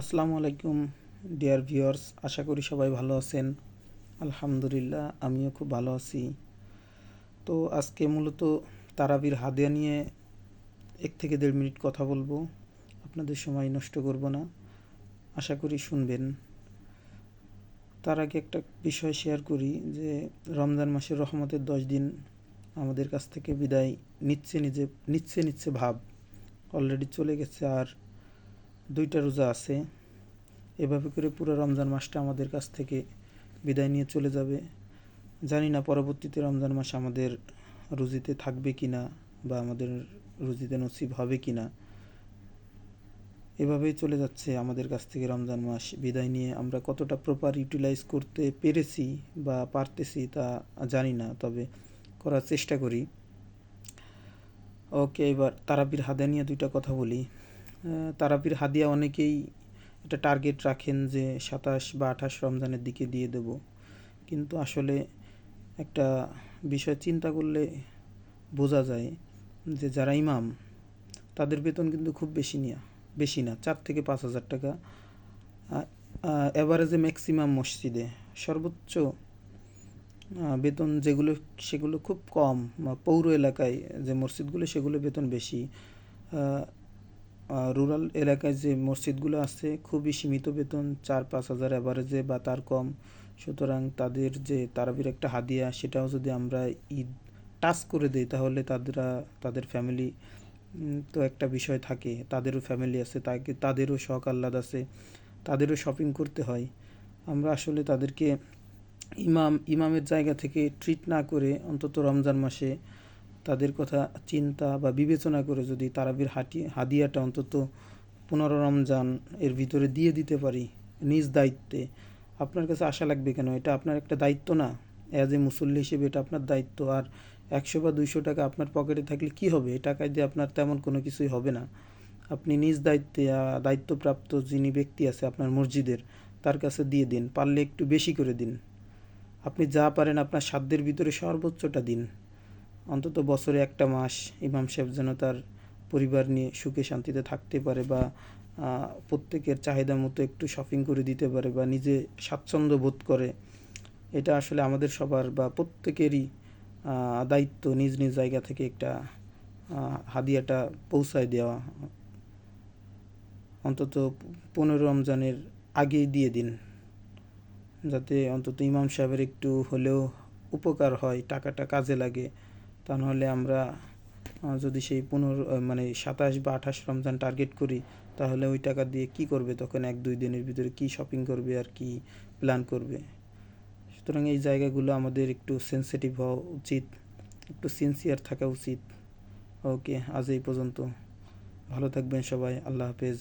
আসসালামু আলাইকুম, dear viewers, আশা করি সবাই ভালো আছেন। আলহামদুলিল্লাহ, আমিও খুব ভালো আছি। তো আজকে মূলত তারাবির হাদিয়া নিয়ে এক থেকে দেড় মিনিট কথা বলব। আপনাদের সময় নষ্ট করব না, আশা করি শুনবেন। তার আগে একটা বিষয় শেয়ার করি যে, রমজান মাসের রহমতের দশ দিন আমাদের কাছ থেকে বিদায় নিচ্ছে নিজে, নিচ্ছে নিচ্ছে ভাব। অলরেডি চলে গেছে আর দুইটা রোজা আছে। এভাবে করে পুরো রমজান মাসটা আমাদের কাছ থেকে বিদায় নিয়ে চলে যাবে। জানি না পরবর্তীতে রমজান মাস আমাদের রুজিতে থাকবে কি না বা আমাদের রুজিতে নসিব হবে কি না এভাবেই চলে যাচ্ছে আমাদের কাছ থেকে রমজান মাস বিদায় নিয়ে। আমরা কতটা প্রপার ইউটিলাইজ করতে পেরেছি বা পারতেছি তা জানি না, তবে করার চেষ্টা করি। ওকে, এবার তারাবির হাদা নিয়ে দুইটা কথা বলি। তারাবির হাদিয়া অনেকেই এটা টার্গেট রাখেন যে সাতাশ বা আঠাশ রমজানের দিকে দিয়ে দেব। কিন্তু আসলে একটা বিষয় চিন্তা করলে বোঝা যায় যে যারা ইমাম, তাদের বেতন কিন্তু খুব বেশি নিয়া, বেশি না, চার থেকে পাঁচ হাজার টাকা। অ্যাভারেজে ম্যাক্সিমাম মসজিদে সর্বোচ্চ বেতন যেগুলো, সেগুলো খুব কম পৌর এলাকায় যে মসজিদগুলো, সেগুলো বেতন বেশি। রুরাল এলাকায় যে মসজিদগুলো আছে, খুবই সীমিত বেতন, চার পাঁচ হাজার অ্যাভারেজে বা তার কম। সুতরাং তাদের যে তারাবির একটা হাদিয়া, সেটাও যদি আমরা ঈদ টাচ করে দিই, তাহলে তাদেরা, তাদের ফ্যামিলি তো একটা বিষয় থাকে। তাদেরও ফ্যামিলি আছে, তাকে, তাদেরও শখ আহ্লাদ আছে, তাদেরও শপিং করতে হয়। আমরা আসলে তাদেরকে ইমাম, ইমামের জায়গা থেকে ট্রিট না করে অন্তত রমজান মাসে তাদের কথা চিন্তা বা বিবেচনা করে যদি তারাবির হাটি, হাদিয়াটা অন্তত পনেরো রমজান এর ভিতরে দিয়ে দিতে পারি নিজ দায়িত্বে, আপনার কাছে আশা লাগবে কেন? এটা আপনার একটা দায়িত্ব না? অ্যাজ এ মুসল্লি হিসেবে এটা আপনার দায়িত্ব। আর একশো বা দুইশো টাকা আপনার পকেটে থাকলে কি হবে? এ টাকায় দিয়ে আপনার তেমন কোনো কিছুই হবে না। আপনি নিজ দায়িত্বে দায়িত্বপ্রাপ্ত যিনি ব্যক্তি আছে আপনার মসজিদের, তার কাছে দিয়ে দিন। পারলে একটু বেশি করে দিন। আপনি যা পারেন আপনার সাধ্যের ভিতরে সর্বোচ্চটা দিন। অন্তত বছরে একটা মাস ইমাম সাহেব যেন তার পরিবার নিয়ে সুখে শান্তিতে থাকতে পারে বা প্রত্যেকের চাহিদা মতো একটু শপিং করে দিতে পারে বা নিজে স্বাচ্ছন্দ্য বোধ করে, এটা আসলে আমাদের সবার বা প্রত্যেকেরই দায়িত্ব নিজ নিজ জায়গা থেকে একটা হাদিয়াটা পৌঁছায় দেওয়া। অন্তত পনেরো রমজানের আগেই দিয়ে দিন, যাতে অন্তত ইমাম সাহেবের একটু হলেও উপকার হয়, টাকাটা কাজে লাগে। তা নাহলে আমরা যদি সেই পনেরো মানে সাতাশ বা আঠাশ রমজান টার্গেট করি, তাহলে ওই টাকা দিয়ে কি করবে তখন এক, দুই দিনের ভিতরে কি শপিং করবে আর কি প্ল্যান করবে? সুতরাং এই জায়গাগুলো আমাদের একটু সেন্সিটিভ হওয়া উচিত, একটু সিনসিয়ার থাকা উচিত। ওকে আজ এই পর্যন্ত। ভালো থাকবেন সবাই, আল্লাহ হাফেজ।